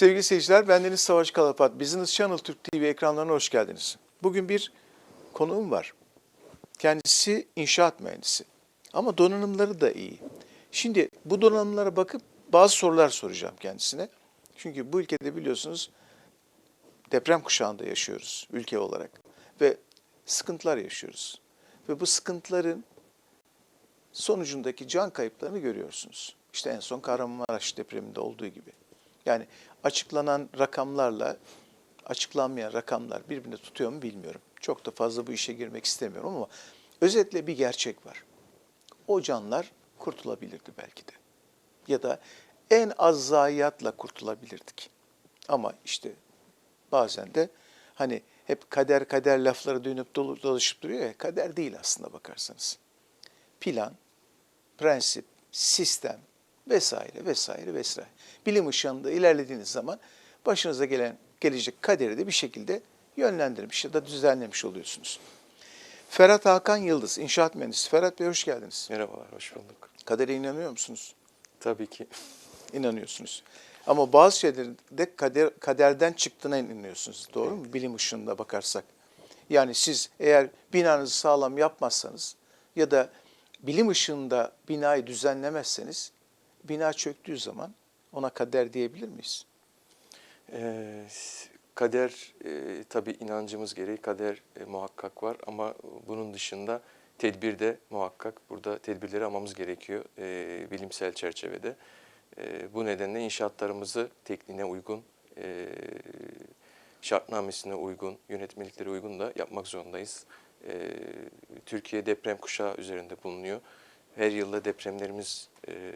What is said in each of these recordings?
Sevgili seyirciler, bendeniz Savaş Kalapat. Business Channel Türk TV ekranlarına hoş geldiniz. Bugün bir konuğum var. Kendisi inşaat mühendisi. Ama donanımları da iyi. Şimdi bu donanımlara bakıp bazı sorular soracağım kendisine. Çünkü bu ülkede biliyorsunuz deprem kuşağında yaşıyoruz ülke olarak. Ve sıkıntılar yaşıyoruz. Ve bu sıkıntıların sonucundaki can kayıplarını görüyorsunuz. İşte en son Kahramanmaraş depreminde olduğu gibi. Yani açıklanan rakamlarla açıklanmayan rakamlar birbirini tutuyor mu bilmiyorum. Çok da fazla bu işe girmek istemiyorum ama özetle bir gerçek var. O canlar kurtulabilirdi belki de. Ya da en az zayiatla kurtulabilirdik. Ama işte bazen de hani hep kader kader lafları dönüp dolaşıp duruyor ya kader değil aslında bakarsanız. Plan, prensip, sistem vesaire vesaire vesaire. Bilim ışığında ilerlediğiniz zaman başınıza gelen gelecek kaderi de bir şekilde yönlendirmiş ya da düzenlemiş oluyorsunuz. Ferhat Hakan Yıldız, inşaat mühendisi. Ferhat Bey hoş geldiniz. Merhabalar, hoş bulduk. Kadere inanıyor musunuz? Tabii ki. İnanıyorsunuz. Ama bazı şeylerde kader, kaderden çıktığına inanıyorsunuz. Doğru mu? Bilim ışığında bakarsak. Yani siz eğer binanızı sağlam yapmazsanız ya da bilim ışığında binayı düzenlemezseniz bina çöktüğü zaman ona kader diyebilir miyiz? Ee, kader, e, tabii inancımız gereği kader e, muhakkak var ama bunun dışında tedbir de muhakkak. Burada tedbirleri almamız gerekiyor e, bilimsel çerçevede. E, bu nedenle inşaatlarımızı tekniğine uygun, e, şartnamesine uygun, yönetmeliklere uygun da yapmak zorundayız. E, Türkiye deprem kuşağı üzerinde bulunuyor. Her yılda depremlerimiz e,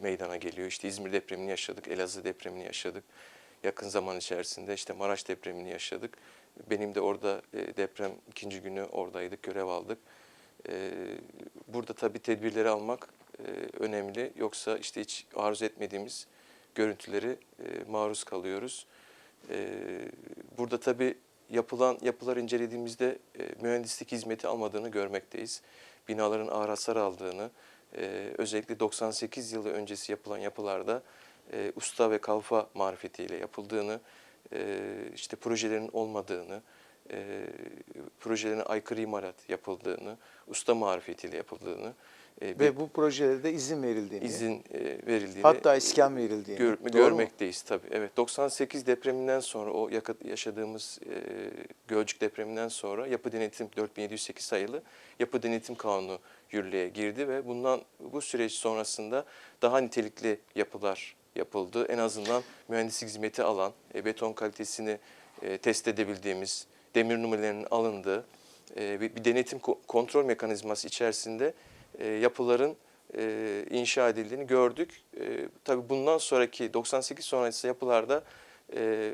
meydana geliyor. İşte İzmir depremini yaşadık, Elazığ depremini yaşadık. Yakın zaman içerisinde işte Maraş depremini yaşadık. Benim de orada e, deprem ikinci günü oradaydık, görev aldık. E, burada tabii tedbirleri almak e, önemli. Yoksa işte hiç arzu etmediğimiz görüntüleri e, maruz kalıyoruz. E, burada tabii yapılan yapılar incelediğimizde e, mühendislik hizmeti almadığını görmekteyiz. Binaların ağır hasar aldığını, e, özellikle 98 yılı öncesi yapılan yapılarda e, usta ve kalfa marifetiyle yapıldığını, e, işte projelerin olmadığını, e, projelerine aykırı imalat yapıldığını, usta marifetiyle yapıldığını, e, Ve bu projelerde de izin verildiğini, izin e, verildiğini hatta iskan verildiğini. gör- Doğru mu? görmekteyiz tabii. Evet 98 depreminden sonra o yaka- yaşadığımız e, Gölcük depreminden sonra yapı denetim 4708 sayılı yapı denetim kanunu yürürlüğe girdi ve bundan bu süreç sonrasında daha nitelikli yapılar yapıldı. En azından mühendislik hizmeti alan, e, beton kalitesini e, test edebildiğimiz, demir numaralarının alındığı e, bir bir denetim ko- kontrol mekanizması içerisinde e, yapıların e, inşa edildiğini gördük. E, tabii bundan sonraki 98 sonrası yapılarda e,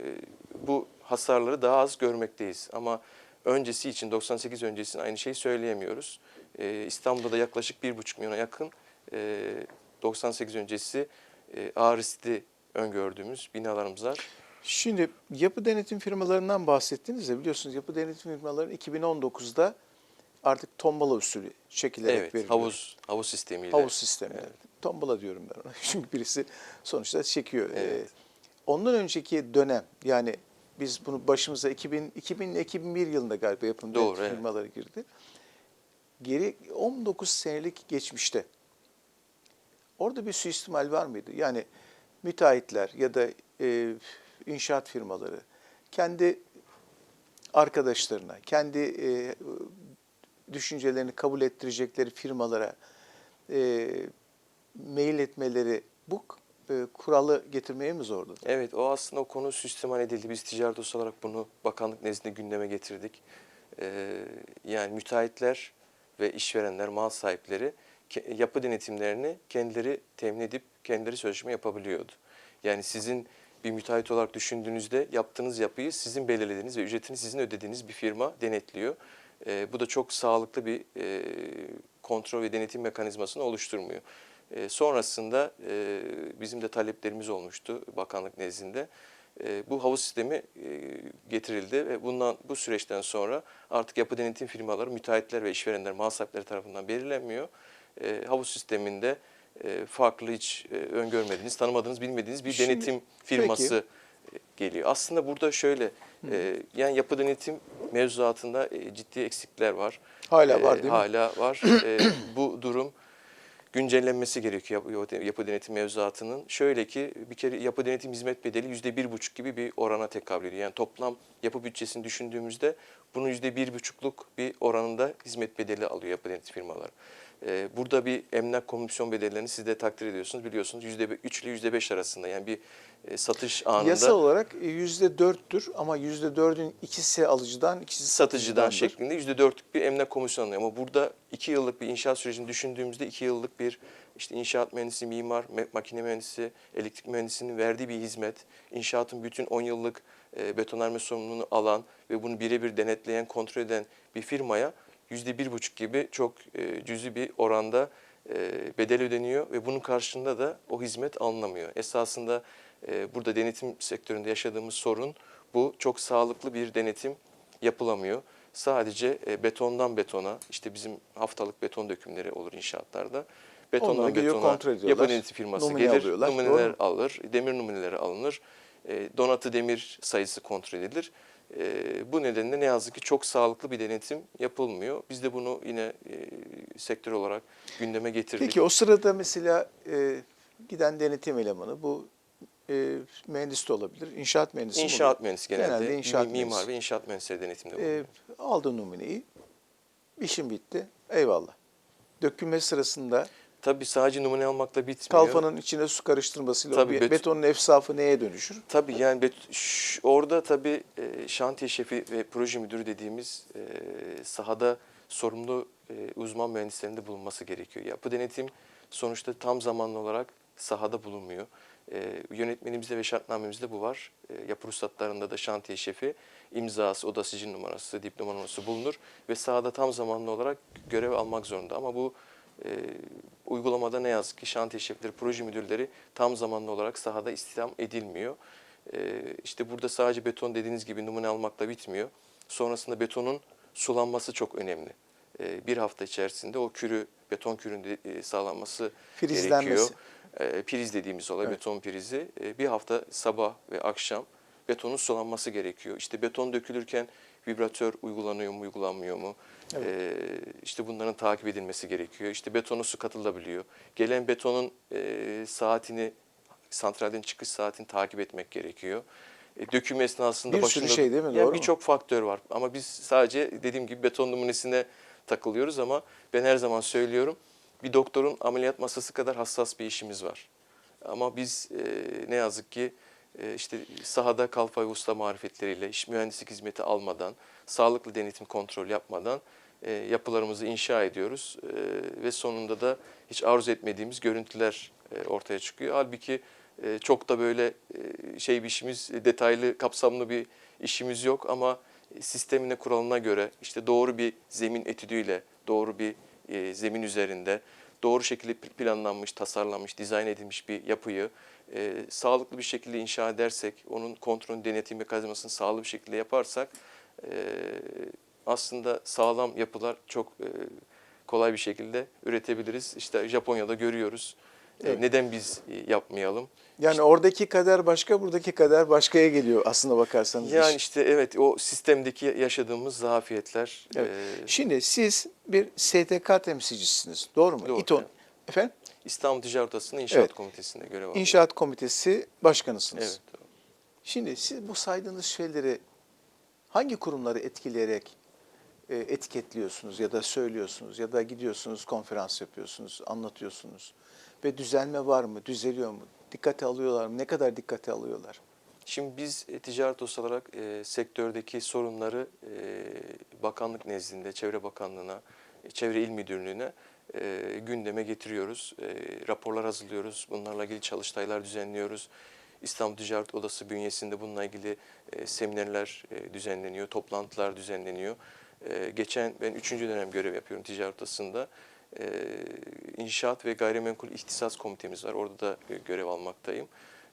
bu hasarları daha az görmekteyiz. Ama öncesi için 98 öncesinin aynı şeyi söyleyemiyoruz. E, İstanbul'da da yaklaşık 1,5 milyona yakın e, 98 öncesi e, ağır riskli öngördüğümüz binalarımız var. Şimdi yapı denetim firmalarından bahsettiniz de biliyorsunuz yapı denetim firmaları 2019'da artık tombala usulü çekilerek Evet, veriliyor. havuz havuz sistemiyle. Havuz sistemi. Tombala diyorum ben ona. Çünkü birisi sonuçta çekiyor. Ee, Evet. ondan önceki dönem yani biz bunu başımıza 2000, 2000 ile 2001 yılında galiba yapım Doğru, evet. firmaları girdi. Geri 19 senelik geçmişte orada bir suistimal var mıydı? Yani müteahhitler ya da e, inşaat firmaları kendi arkadaşlarına, kendi e, düşüncelerini kabul ettirecekleri firmalara e, mail etmeleri bu e, kuralı getirmeye mi zordu? Evet o aslında o konu süstemal edildi. Biz ticaret olarak bunu bakanlık nezdinde gündeme getirdik. Ee, yani müteahhitler ve işverenler, mal sahipleri yapı denetimlerini kendileri temin edip kendileri sözleşme yapabiliyordu. Yani sizin bir müteahhit olarak düşündüğünüzde yaptığınız yapıyı sizin belirlediğiniz ve ücretini sizin ödediğiniz bir firma denetliyor. Ee, bu da çok sağlıklı bir e, kontrol ve denetim mekanizmasını oluşturmuyor. E, sonrasında e, bizim de taleplerimiz olmuştu bakanlık nezdinde. E, bu havuz sistemi e, getirildi ve bundan bu süreçten sonra artık yapı denetim firmaları müteahhitler ve işverenler, mal sahipleri tarafından belirlenmiyor. E, havuz sisteminde e, farklı hiç e, öngörmediğiniz, tanımadığınız, bilmediğiniz bir Şimdi, denetim firması geliyor. Aslında burada şöyle, e, yani yapı denetim mevzuatında e, ciddi eksikler var. Hala E, var değil mi? Hala var. E, bu durum güncellenmesi gerekiyor yapı, yapı denetim mevzuatının. Şöyle ki bir kere yapı denetim hizmet bedeli yüzde bir buçuk gibi bir orana tekabül ediyor. Yani toplam yapı bütçesini düşündüğümüzde bunun yüzde bir buçukluk bir oranında hizmet bedeli alıyor yapı denetim firmaları. Ee, burada bir emlak komisyon bedellerini siz de takdir ediyorsunuz biliyorsunuz yüzde üç ile yüzde beş arasında yani bir e, satış anında Yasa olarak yüzde dörttür ama yüzde dördün ikisi alıcıdan, ikisi satıcıdan satıcıdandır. şeklinde yüzde dörtlük bir emlak komisyonu. Ama burada iki yıllık bir inşaat sürecini düşündüğümüzde iki yıllık bir işte inşaat mühendisi, mimar, makine mühendisi, elektrik mühendisinin verdiği bir hizmet, inşaatın bütün 10 yıllık e, betonarme sorumluluğunu alan ve bunu birebir denetleyen, kontrol eden bir firmaya yüzde bir buçuk gibi çok e, cüzi bir oranda e, bedel ödeniyor ve bunun karşılığında da o hizmet alınamıyor. Esasında e, burada denetim sektöründe yaşadığımız sorun bu. Çok sağlıklı bir denetim yapılamıyor. Sadece e, betondan betona, işte bizim haftalık beton dökümleri olur inşaatlarda. Betondan geliyor, betona kontrol ediyorlar. yapı denetim firması Numune gelir, alıyorlar, numuneler mu? alır, demir numuneleri alınır, e, donatı demir sayısı kontrol edilir. E, bu nedenle ne yazık ki çok sağlıklı bir denetim yapılmıyor. Biz de bunu yine e, sektör olarak gündeme getirdik. Peki o sırada mesela e, giden denetim elemanı bu e, mühendis de olabilir, inşaat mühendisi İnşaat oluyor? mühendisi genelde, Genelde inşaat mi- mimar mühendisi. ve inşaat mühendisleri denetimde E, bulunuyor. aldı numuneyi, işim bitti, eyvallah. Dökülme sırasında Tabii sadece numune almakla bitmiyor. kalfanın içine su karıştırmasıyla o Tabii, be- bet- betonun efsafı neye dönüşür? Tabii yani bet- orada tabii e, şantiye şefi ve proje müdürü dediğimiz e, sahada sorumlu e, uzman mühendislerin de bulunması gerekiyor. Yapı denetim sonuçta tam zamanlı olarak sahada bulunmuyor. E, yönetmenimizde ve şartnamemizde bu var. E, yapı ruhsatlarında da şantiye şefi imzası, oda sicil numarası, diploma numarası bulunur ve sahada tam zamanlı olarak görev almak zorunda. Ama bu e, uygulamada ne yazık ki şantiye şefleri, proje müdürleri tam zamanlı olarak sahada istihdam edilmiyor. E, işte burada sadece beton dediğiniz gibi numune almakla bitmiyor. Sonrasında betonun sulanması çok önemli. E, bir hafta içerisinde o kürü, beton kürün e, sağlanması gerekiyor. E, priz dediğimiz olay, Evet. beton prizi. E, bir hafta sabah ve akşam betonun sulanması gerekiyor. İşte beton dökülürken vibratör uygulanıyor mu, uygulanmıyor mu? Evet. E, işte bunların takip edilmesi gerekiyor. İşte betona su katılabiliyor. Gelen betonun e, saatini, santralden çıkış saatini takip etmek gerekiyor. E, döküm esnasında Bir sürü başında şey değil mi? Yani birçok faktör var. Ama biz sadece dediğim gibi beton numunesine takılıyoruz ama ben her zaman söylüyorum bir doktorun ameliyat masası kadar hassas bir işimiz var. Ama biz e, ne yazık ki işte sahada kalfa ve usta marifetleriyle iş mühendislik hizmeti almadan, sağlıklı denetim kontrol yapmadan e, yapılarımızı inşa ediyoruz E, ve sonunda da hiç arzu etmediğimiz görüntüler e, ortaya çıkıyor. Halbuki e, çok da böyle şey bir işimiz, detaylı, kapsamlı bir işimiz yok ama sistemine, kuralına göre işte doğru bir zemin etüdüyle, doğru bir zemin üzerinde doğru şekilde pl- planlanmış, tasarlanmış, dizayn edilmiş bir yapıyı e, sağlıklı bir şekilde inşa edersek, onun kontrolünü, denetim mekanizmasını sağlıklı bir şekilde yaparsak e, aslında sağlam yapılar çok e, kolay bir şekilde üretebiliriz. İşte Japonya'da görüyoruz. E, Evet. neden biz e, yapmayalım? Yani oradaki kader başka, buradaki kader başkaya geliyor aslında bakarsanız. Yani iş. işte evet o sistemdeki yaşadığımız zafiyetler. Evet. e, Şimdi siz bir STK temsilcisiniz, doğru mu? Doğru, İTON. evet. Efendim? İstanbul Ticaret Odası'nın İnşaat Evet. Komitesi'nde görev alıyorum. İnşaat Komitesi Başkanısınız. Evet. doğru. Şimdi siz bu saydığınız şeyleri hangi kurumları etkileyerek e, etiketliyorsunuz ya da söylüyorsunuz ya da gidiyorsunuz konferans yapıyorsunuz, anlatıyorsunuz ve düzelme var mı, düzeliyor mu, dikkate alıyorlar mı, ne kadar dikkate alıyorlar? Şimdi biz e, ticaret odası olarak e, sektördeki sorunları e, bakanlık nezdinde, Çevre Bakanlığı'na, e, Çevre İl Müdürlüğü'ne e, gündeme getiriyoruz. E, raporlar hazırlıyoruz. Bunlarla ilgili çalıştaylar düzenliyoruz. İstanbul Ticaret Odası bünyesinde bununla ilgili e, seminerler e, düzenleniyor, toplantılar düzenleniyor. E, geçen ben üçüncü dönem görev yapıyorum ticaret odasında. E, İnşaat ve Gayrimenkul İhtisas Komitemiz var. Orada da e, görev almaktayım.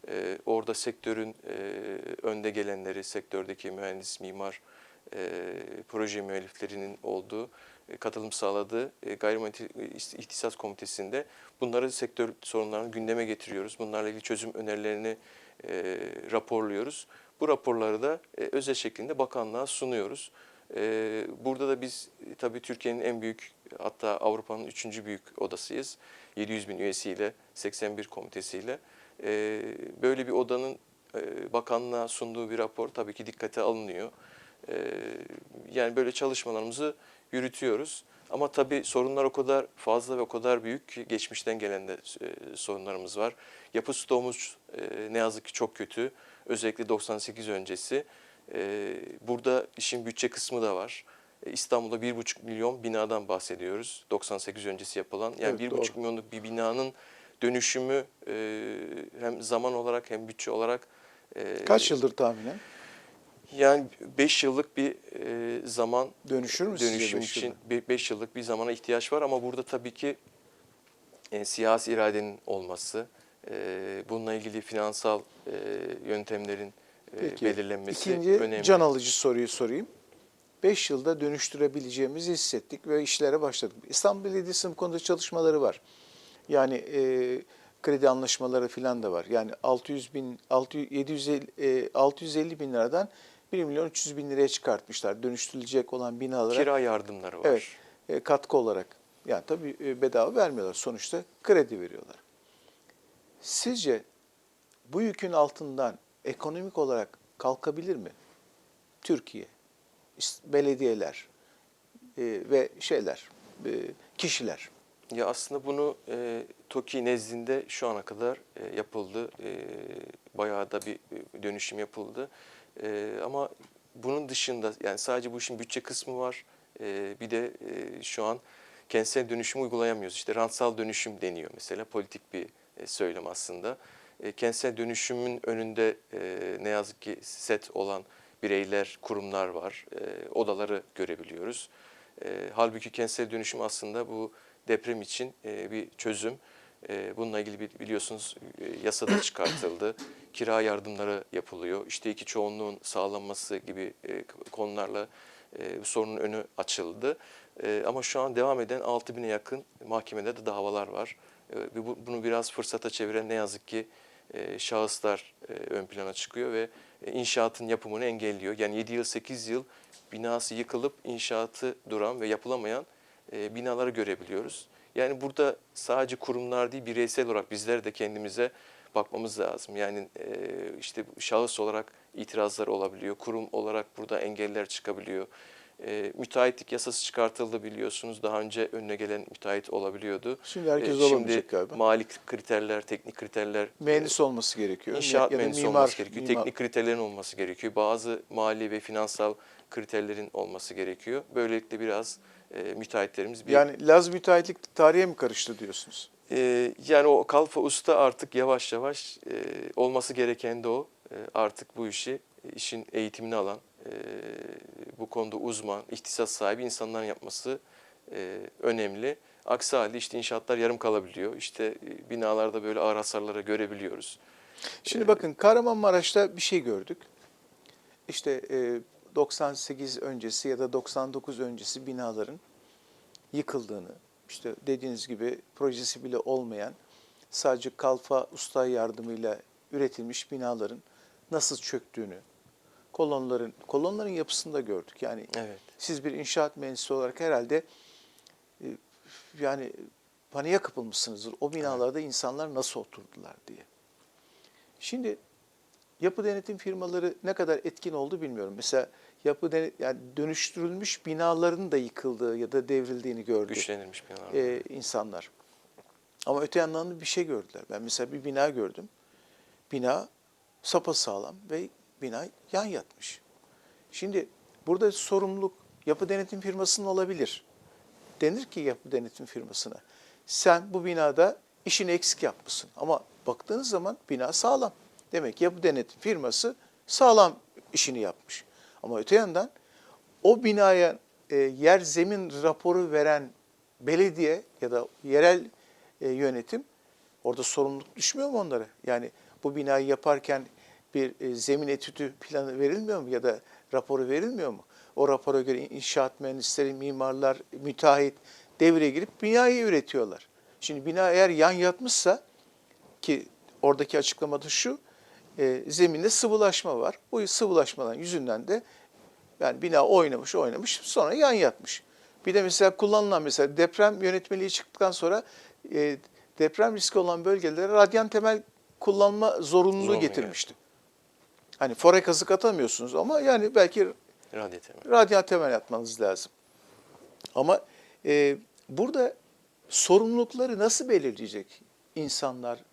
Ee, orada sektörün e, önde gelenleri, sektördeki mühendis, mimar, e, proje müelliflerinin olduğu, katılım sağladığı gayrimenkul ihtisas komitesinde bunları sektör sorunlarını gündeme getiriyoruz. Bunlarla ilgili çözüm önerilerini e, raporluyoruz. Bu raporları da e, özel şeklinde bakanlığa sunuyoruz. E, burada da biz e, tabii Türkiye'nin en büyük hatta Avrupa'nın üçüncü büyük odasıyız. 700 bin üyesiyle, 81 komitesiyle. E, böyle bir odanın e, bakanlığa sunduğu bir rapor tabii ki dikkate alınıyor. E, yani böyle çalışmalarımızı yürütüyoruz. Ama tabii sorunlar o kadar fazla ve o kadar büyük ki geçmişten gelen de e, sorunlarımız var. Yapı stoğumuz ne yazık ki çok kötü. Özellikle 98 öncesi. E, burada işin bütçe kısmı da var. E, İstanbul'da 1,5 milyon binadan bahsediyoruz. 98 öncesi yapılan. Yani Evet, 1,5 doğru. milyonluk bir binanın dönüşümü e, hem zaman olarak hem bütçe olarak e, Kaç yıldır tahminen? yani 5 yıllık bir e, zaman Dönüşür mü dönüşüm beş için yılda? 5 yıllık bir zamana ihtiyaç var ama burada tabii ki e, siyasi iradenin olması, e, bununla ilgili finansal e, yöntemlerin Peki. belirlenmesi İkinci önemli. can alıcı soruyu sorayım. 5 yılda dönüştürebileceğimizi hissettik ve işlere başladık. İstanbul Belediyesi'nin bu konuda çalışmaları var. Yani e, kredi anlaşmaları falan da var. Yani 600 bin, 600, 750, e, 650 bin liradan 1 milyon 300 bin liraya çıkartmışlar. Dönüştürülecek olan binalara Kira yardımları var. evet, e, katkı olarak. Yani tabii e, bedava vermiyorlar. Sonuçta kredi veriyorlar. Sizce bu yükün altından ekonomik olarak kalkabilir mi? Türkiye, belediyeler e, ve şeyler, e, kişiler. Ya aslında bunu e, TOKİ nezdinde şu ana kadar e, yapıldı. E, bayağı da bir e, dönüşüm yapıldı. E, ama bunun dışında yani sadece bu işin bütçe kısmı var. E, bir de e, şu an kentsel dönüşümü uygulayamıyoruz. İşte rantsal dönüşüm deniyor mesela politik bir e, söylem aslında. E, kentsel dönüşümün önünde e, ne yazık ki set olan bireyler, kurumlar var. E, odaları görebiliyoruz. Halbuki kentsel dönüşüm aslında bu deprem için bir çözüm. Bununla ilgili biliyorsunuz yasada çıkartıldı. Kira yardımları yapılıyor. İşte iki çoğunluğun sağlanması gibi konularla bu sorunun önü açıldı. Ama şu an devam eden 6000'e yakın mahkemede de davalar var. E, bunu biraz fırsata çeviren ne yazık ki e, şahıslar e, ön plana çıkıyor ve e, inşaatın yapımını engelliyor. Yani 7 yıl 8 yıl binası yıkılıp inşaatı duran ve yapılamayan binaları görebiliyoruz. Yani burada sadece kurumlar değil bireysel olarak bizler de kendimize bakmamız lazım. Yani işte şahıs olarak itirazlar olabiliyor, kurum olarak burada engeller çıkabiliyor. E, müteahhitlik yasası çıkartıldı biliyorsunuz. Daha önce önüne gelen müteahhit olabiliyordu. Şimdi herkes E, olamayacak galiba. mali kriterler, teknik kriterler Mühendis olması gerekiyor. İnşaat ya mühendisi mimar, olması gerekiyor. mimar. Teknik kriterlerin olması gerekiyor. Bazı mali ve finansal kriterlerin olması gerekiyor. Böylelikle biraz e, müteahhitlerimiz bir... Yani Laz müteahhitlik tarihe mi karıştı diyorsunuz? e, yani o kalfa usta artık yavaş yavaş e, olması gereken de o. E, artık bu işi, işin eğitimini alan, e, bu konuda uzman, ihtisas sahibi insanların yapması e, önemli. Aksi halde işte inşaatlar yarım kalabiliyor. İşte e, binalarda böyle ağır hasarları görebiliyoruz. Şimdi Ee, bakın Kahramanmaraş'ta bir şey gördük. İşte e, 98 öncesi ya da 99 öncesi binaların yıkıldığını, işte dediğiniz gibi projesi bile olmayan sadece kalfa usta yardımıyla üretilmiş binaların nasıl çöktüğünü, kolonların kolonların yapısını da gördük. Yani Evet. siz bir inşaat mühendisi olarak herhalde e, yani paniğe kapılmışsınızdır. O binalarda insanlar nasıl oturdular diye. Şimdi yapı denetim firmaları ne kadar etkin oldu bilmiyorum. Mesela yapı denet, yani dönüştürülmüş binaların da yıkıldığı ya da devrildiğini gördü Güçlenilmiş binalar. e, insanlar. Ama öte yandan da bir şey gördüler. Ben mesela bir bina gördüm. Bina sapasağlam ve bina yan yatmış. Şimdi burada sorumluluk yapı denetim firmasının olabilir. Denir ki yapı denetim firmasına sen bu binada işini eksik yapmışsın. Ama baktığınız zaman bina sağlam. Demek ki yapı denetim firması sağlam işini yapmış. Ama öte yandan o binaya e, yer zemin raporu veren belediye ya da yerel e, yönetim orada sorumluluk düşmüyor mu onlara? Yani bu binayı yaparken bir e, zemin etüdü planı verilmiyor mu ya da raporu verilmiyor mu? O rapora göre inşaat mühendisleri, mimarlar, müteahhit devreye girip binayı üretiyorlar. Şimdi bina eğer yan yatmışsa ki oradaki açıklamada şu, e, zeminde sıvılaşma var. Bu sıvılaşmadan yüzünden de yani bina oynamış oynamış sonra yan yatmış. Bir de mesela kullanılan mesela deprem yönetmeliği çıktıktan sonra e, deprem riski olan bölgelere radyan temel kullanma zorunluluğu Zorunlu getirmişti. Hani fore kazık atamıyorsunuz ama yani belki Radyo temel. temel atmanız lazım. Ama e, burada sorumlulukları nasıl belirleyecek insanlar,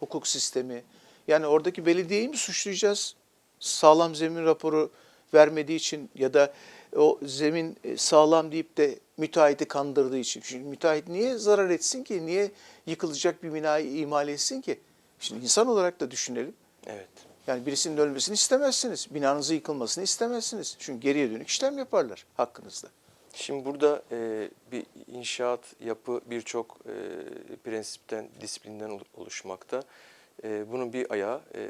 hukuk sistemi? Yani oradaki belediyeyi mi suçlayacağız? Sağlam zemin raporu vermediği için ya da o zemin e, sağlam deyip de müteahhiti kandırdığı için. Çünkü müteahhit niye zarar etsin ki? Niye yıkılacak bir binayı imal etsin ki? Şimdi insan olarak da düşünelim. Evet. Yani birisinin ölmesini istemezsiniz. Binanızın yıkılmasını istemezsiniz. Çünkü geriye dönük işlem yaparlar hakkınızda. Şimdi burada e, bir inşaat, yapı birçok e, prensipten, disiplinden olu- oluşmakta. E, bunun bir ayağı e,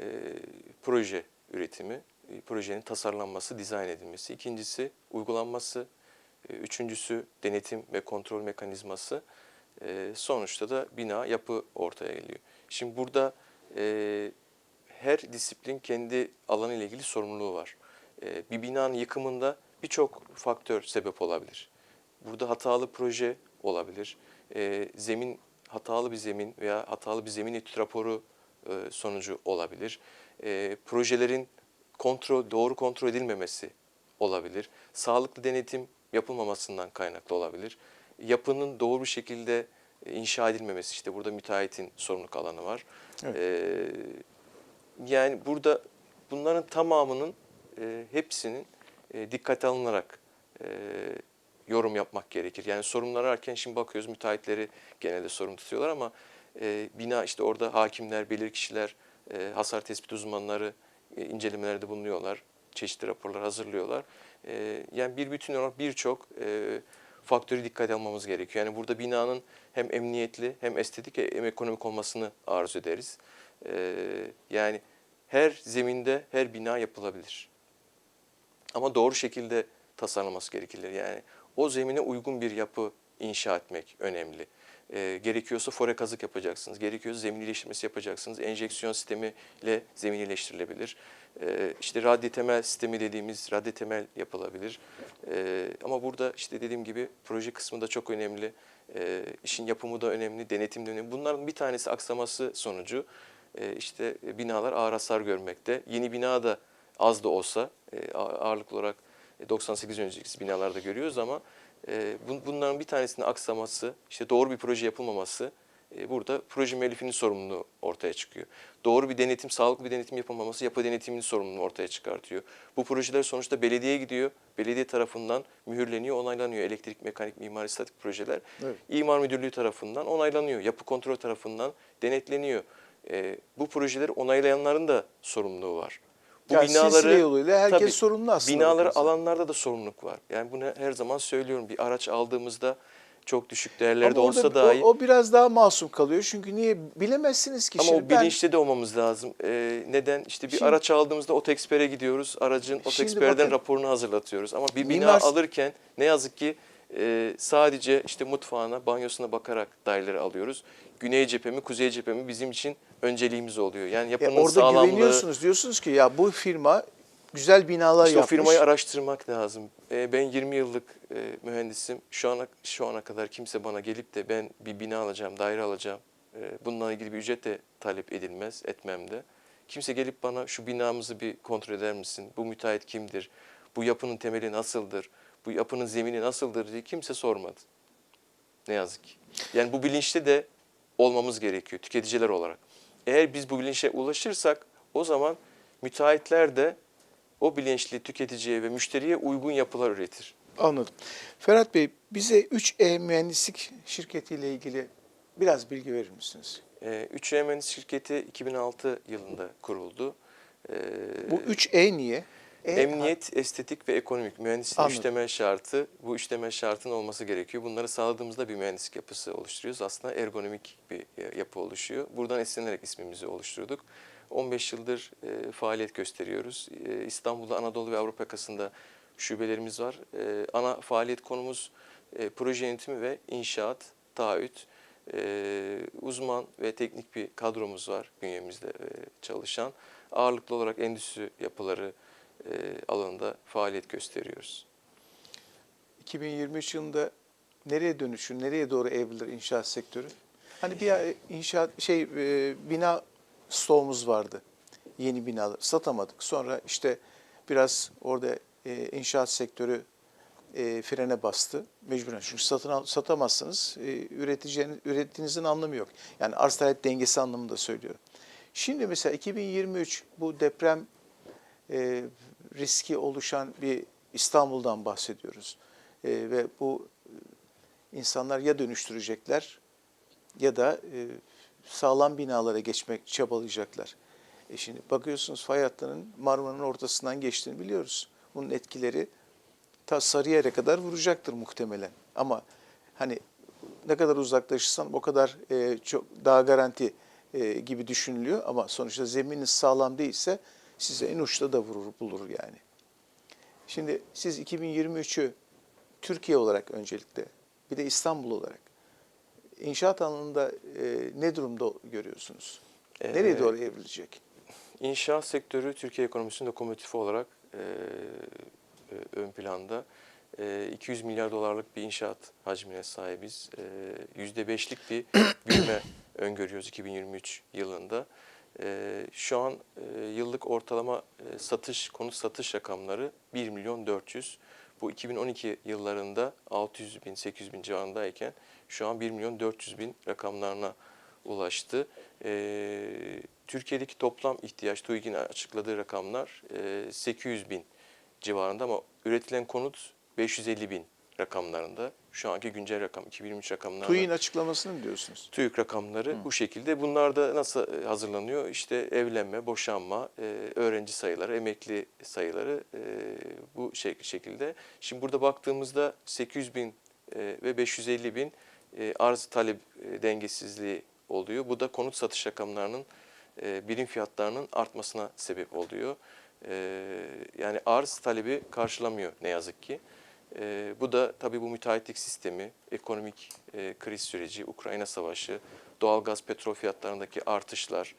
proje üretimi, e, projenin tasarlanması, dizayn edilmesi. İkincisi uygulanması, e, üçüncüsü denetim ve kontrol mekanizması. E, sonuçta da bina, yapı ortaya geliyor. Şimdi burada e, her disiplin kendi alanı ile ilgili sorumluluğu var. E, bir binanın yıkımında birçok faktör sebep olabilir. Burada hatalı proje olabilir. E, zemin hatalı bir zemin veya hatalı bir zemin etüt raporu e, sonucu olabilir. E, projelerin kontrol doğru kontrol edilmemesi olabilir. Sağlıklı denetim yapılmamasından kaynaklı olabilir. Yapının doğru bir şekilde e, inşa edilmemesi işte burada müteahhitin sorumluluk alanı var. Evet. E, yani burada bunların tamamının e, hepsinin e, dikkate alınarak e, yorum yapmak gerekir. Yani sorunlar ararken şimdi bakıyoruz müteahhitleri genelde sorumlu tutuyorlar ama e, bina işte orada hakimler, bilirkişiler, e, hasar tespit uzmanları e, incelemelerde bulunuyorlar. Çeşitli raporlar hazırlıyorlar. E, yani bir bütün olarak birçok e, faktörü dikkate almamız gerekiyor. Yani burada binanın hem emniyetli hem estetik hem ekonomik olmasını arzu ederiz. E, yani her zeminde her bina yapılabilir. Ama doğru şekilde tasarlaması gerekir. Yani o zemine uygun bir yapı inşa etmek önemli. E, gerekiyorsa fore kazık yapacaksınız. Gerekiyorsa zemin iyileştirmesi yapacaksınız. Enjeksiyon sistemiyle zemin iyileştirilebilir. E, işte radyo temel sistemi dediğimiz radyo temel yapılabilir. E, ama burada işte dediğim gibi proje kısmı da çok önemli. E, işin yapımı da önemli, denetim de önemli. Bunların bir tanesi aksaması sonucu e, işte binalar ağır hasar görmekte. Yeni bina da az da olsa e, ağ- ağırlıklı olarak e, 98 öncesi binalarda görüyoruz ama e, bun- bunların bir tanesinin aksaması, işte doğru bir proje yapılmaması e, burada proje müellifinin sorumluluğu ortaya çıkıyor. Doğru bir denetim, sağlıklı bir denetim yapılmaması yapı denetiminin sorumluluğunu ortaya çıkartıyor. Bu projeler sonuçta belediyeye gidiyor, belediye tarafından mühürleniyor, onaylanıyor. Elektrik, mekanik, mimari, statik projeler Evet. İmar Müdürlüğü tarafından onaylanıyor, yapı kontrol tarafından denetleniyor. E, bu projeleri onaylayanların da sorumluluğu var. Bu Yani silsile yoluyla herkes Tabii, sorumlu aslında. Binaları alanlarda da sorumluluk var. Yani bunu her zaman söylüyorum. Bir araç aldığımızda çok düşük değerlerde Ama orada olsa dahi o, o biraz daha masum kalıyor. Çünkü niye bilemezsiniz ki ama şimdi o ben- bilinçli de olmamız lazım. Ee, neden? İşte bir Şimdi- araç aldığımızda Otexpert'e gidiyoruz. Aracın Şimdi Otexpert'den bakın- raporunu hazırlatıyoruz. Ama bir bina Mimar- alırken ne yazık ki e, sadece işte mutfağına, banyosuna bakarak daireleri alıyoruz. Güney cephe mi, kuzey cephe mi bizim için önceliğimiz oluyor. Yani yapının orada sağlamlığı, güveniyorsunuz. Diyorsunuz ki ya bu firma güzel binalar İşte o yapmış. firmayı araştırmak lazım. E, ben 20 yıllık e, mühendisim. Şu ana şu ana kadar kimse bana gelip de ben bir bina alacağım, daire alacağım. E, bununla ilgili bir ücret de talep edilmez, etmem de. Kimse gelip bana şu binamızı bir kontrol eder misin? Bu müteahhit kimdir? Bu yapının temeli nasıldır? Bu yapının zemini nasıldır diye kimse sormadı. Ne yazık ki. Yani bu bilinçli de olmamız gerekiyor tüketiciler olarak. Eğer biz bu bilinçe ulaşırsak o zaman müteahhitler de o bilinçli tüketiciye ve müşteriye uygun yapılar üretir. Anladım. Ferhat Bey bize 3E mühendislik şirketiyle ilgili biraz bilgi verir misiniz? Ee, 3 Mühendis şirketi 2006 yılında kuruldu. Ee, Bu 3E niye? E, Emniyet, estetik ve ekonomik mühendisliğin üç temel şartı. Bu üç temel şartın olması gerekiyor. Bunları sağladığımızda bir mühendislik yapısı oluşturuyoruz. Aslında ergonomik bir e, yapı oluşuyor. Buradan esinlenerek ismimizi oluşturduk. 15 yıldır e, faaliyet gösteriyoruz. E, İstanbul'da, Anadolu ve Avrupa yakasında şubelerimiz var. E, ana faaliyet konumuz e, proje yönetimi ve inşaat, taahhüt. e, uzman ve teknik bir kadromuz var bünyemizde e, çalışan. Ağırlıklı olarak endüstri yapıları alanında faaliyet gösteriyoruz. 2023 yılında nereye dönüşür, nereye doğru evrilir inşaat sektörü? Hani bir ay- inşaat şey e, bina stoğumuz vardı. Yeni binalar satamadık. Sonra işte biraz orada e, inşaat sektörü e, frene bastı mecburen. Çünkü satın al- satamazsanız e, üreteceğiniz ürettiğinizin anlamı yok. Yani arz talep dengesi anlamında söylüyorum. Şimdi mesela 2023 bu deprem e, riski oluşan bir İstanbul'dan bahsediyoruz. E, ve bu e, insanlar ya dönüştürecekler ya da e, sağlam binalara geçmek çabalayacaklar. E şimdi bakıyorsunuz fay hattının Marmara'nın ortasından geçtiğini biliyoruz. Bunun etkileri ta Sarıyer'e kadar vuracaktır muhtemelen. Ama hani ne kadar uzaklaşırsan o kadar e, çok daha garanti e, gibi düşünülüyor ama sonuçta zeminiz sağlam değilse size en uçta da vurur bulur yani. Şimdi siz 2023'ü Türkiye olarak öncelikle bir de İstanbul olarak inşaat alanında e, ne durumda görüyorsunuz? Nereye Ee, doğru evrilecek? İnşaat sektörü Türkiye ekonomisinin lokomotifi olarak e, e, ön planda. E, 200 milyar dolarlık bir inşaat hacmine sahibiz. E, %5'lik bir büyüme öngörüyoruz 2023 yılında. E, şu an e, yıllık ortalama e, satış, konut satış rakamları 1 milyon 400. Bu 2012 yıllarında 600 bin, 800 bin civarındayken şu an 1 milyon 400 bin rakamlarına ulaştı. Ee, Türkiye'deki toplam ihtiyaç TÜİK'in açıkladığı rakamlar e, 800 bin civarında ama üretilen konut 550 bin rakamlarında. Şu anki güncel rakam 2023 rakamlarında. TÜİ'nin açıklamasını mı diyorsunuz? TÜİK rakamları bu şekilde. Bunlar da nasıl e, hazırlanıyor? İşte evlenme, boşanma, e, öğrenci sayıları, emekli sayıları e, bu şek- şekilde. Şimdi burada baktığımızda 800 bin ve 550 bin arz talep dengesizliği oluyor. Bu da konut satış rakamlarının birim fiyatlarının artmasına sebep oluyor. Yani arz talebi karşılamıyor ne yazık ki. E, bu da tabii bu müteahhitlik sistemi, ekonomik e, kriz süreci, Ukrayna savaşı, doğalgaz, petrol fiyatlarındaki artışlar,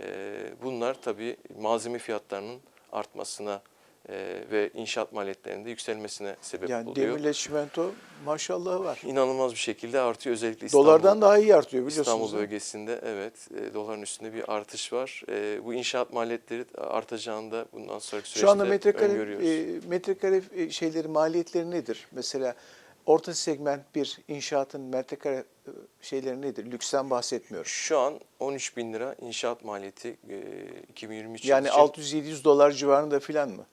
e, bunlar tabii malzeme fiyatlarının artmasına e, ve inşaat maliyetlerinde yükselmesine sebep Yani oluyor. demirle çimento maşallah var. İnanılmaz bir şekilde artıyor özellikle İstanbul. Dolardan daha iyi artıyor biliyorsunuz. İstanbul bölgesinde evet e, doların üstünde bir artış var. E, bu inşaat maliyetleri artacağını da bundan sonraki süreçte Şu anda metrekare e, metrekare e, şeyleri maliyetleri nedir? Mesela orta segment bir inşaatın metrekare e, şeyleri nedir? Lüksten bahsetmiyorum. Şu an 13 bin lira inşaat maliyeti e, 2023 yılı Yani için. 600-700 dolar civarında filan mı?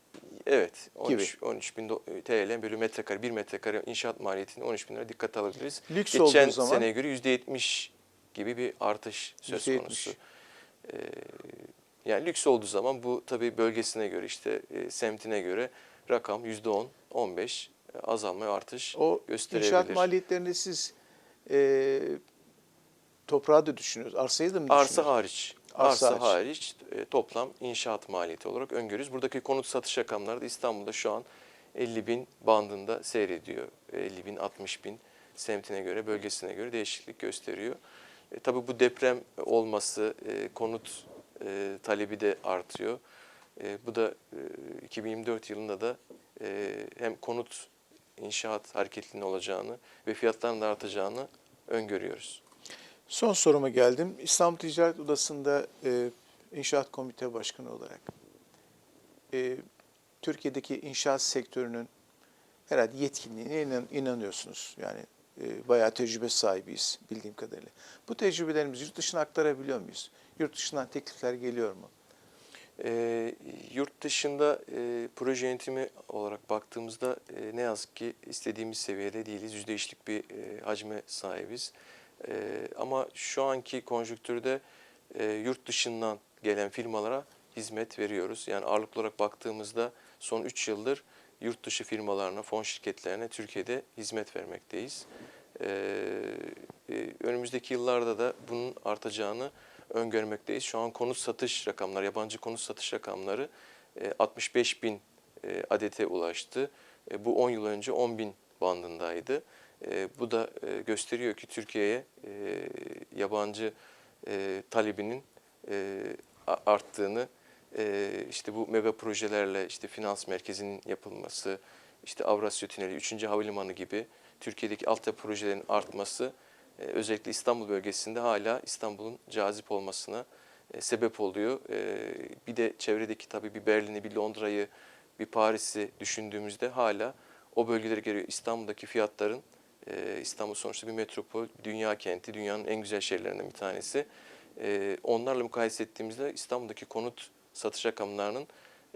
Evet 13, 13 bin do- TL bölü metrekare bir metrekare inşaat maliyetini 13 bin lira dikkate alabiliriz. Lüks Geçen olduğu zaman- seneye göre %70 gibi bir artış söz %70. konusu. Ee, yani lüks olduğu zaman bu tabii bölgesine göre işte e, semtine göre rakam %10, 15 e, azalma artış O gösterebilir. inşaat maliyetlerini siz e, toprağı da düşünüyoruz. Arsayı da mı Arsa düşünüyorsunuz? hariç. Arsa Arsa, hariç. e, toplam inşaat maliyeti olarak öngörüyoruz. Buradaki konut satış rakamları da İstanbul'da şu an 50 bin bandında seyrediyor. 50 bin, 60 bin semtine göre, bölgesine göre değişiklik gösteriyor. E, tabii bu deprem olması, e, konut e, talebi de artıyor. E, bu da e, 2024 yılında da e, hem konut inşaat hareketliliğinin olacağını ve fiyatların da artacağını öngörüyoruz. Son soruma geldim. İstanbul Ticaret Odası'nda e, inşaat komite başkanı olarak e, Türkiye'deki inşaat sektörünün herhalde yetkinliğine inan- inanıyorsunuz. Yani e, bayağı tecrübe sahibiyiz bildiğim kadarıyla. Bu tecrübelerimizi yurt dışına aktarabiliyor muyuz? Yurt dışından teklifler geliyor mu? E, yurt dışında e, proje yönetimi olarak baktığımızda e, ne yazık ki istediğimiz seviyede değiliz. Yüzde bir e, hacme sahibiz. E, ama şu anki konjüktürde e, yurt dışından gelen firmalara hizmet veriyoruz. Yani ağırlıklı olarak baktığımızda son 3 yıldır yurt dışı firmalarına, fon şirketlerine Türkiye'de hizmet vermekteyiz. E, e, önümüzdeki yıllarda da bunun artacağını öngörmekteyiz. Şu an konut satış rakamları, yabancı konut satış rakamları e, 65 bin e, adete ulaştı. E, Bu 10 yıl önce 10 bin bandındaydı. E, bu da e, gösteriyor ki Türkiye'ye e, yabancı e, talebinin e, arttığını, e, işte bu mega projelerle işte finans merkezinin yapılması, işte Avrasya Tüneli, 3. Havalimanı gibi Türkiye'deki altyapı projelerinin artması e, özellikle İstanbul bölgesinde hala İstanbul'un cazip olmasına e, sebep oluyor. E, bir de çevredeki tabii bir Berlin'i, bir Londra'yı, bir Paris'i düşündüğümüzde hala o bölgelere göre İstanbul'daki fiyatların e, İstanbul sonuçta bir metropol, dünya kenti, dünyanın en güzel şehirlerinden bir tanesi. E, onlarla mukayese ettiğimizde İstanbul'daki konut satış rakamlarının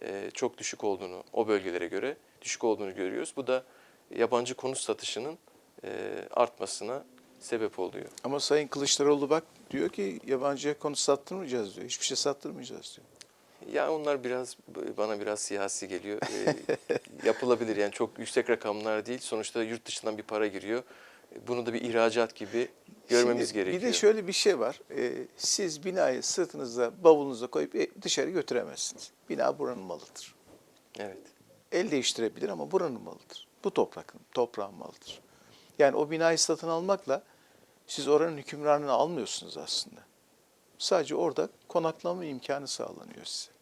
e, çok düşük olduğunu, o bölgelere göre düşük olduğunu görüyoruz. Bu da yabancı konut satışının e, artmasına sebep oluyor. Ama Sayın Kılıçdaroğlu bak diyor ki yabancıya konut sattırmayacağız diyor. Hiçbir şey sattırmayacağız diyor. Ya onlar biraz bana biraz siyasi geliyor. E, yapılabilir yani çok yüksek rakamlar değil. Sonuçta yurt dışından bir para giriyor. Bunu da bir ihracat gibi görmemiz Şimdi gerekiyor. Bir de şöyle bir şey var. Ee, siz binayı sırtınıza, bavulunuza koyup e, dışarı götüremezsiniz. Bina buranın malıdır. Evet. El değiştirebilir ama buranın malıdır. Bu toprakın, toprağın malıdır. Yani o binayı satın almakla siz oranın hükümranını almıyorsunuz aslında. Sadece orada konaklama imkanı sağlanıyor size.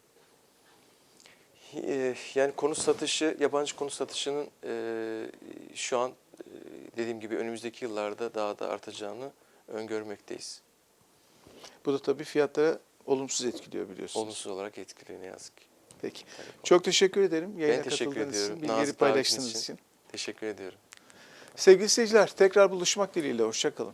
Ee, Yani konut satışı, yabancı konut satışının e, şu an e, dediğim gibi önümüzdeki yıllarda daha da artacağını öngörmekteyiz. Bu da tabii fiyatlara olumsuz etkiliyor biliyorsunuz. Olumsuz olarak etkiliyor ne yazık ki. Peki. Çok teşekkür ederim yayına Ben teşekkür ediyorum. için, bilgileri paylaştığınız için. için. Teşekkür ediyorum. Sevgili seyirciler, tekrar buluşmak dileğiyle. Hoşçakalın.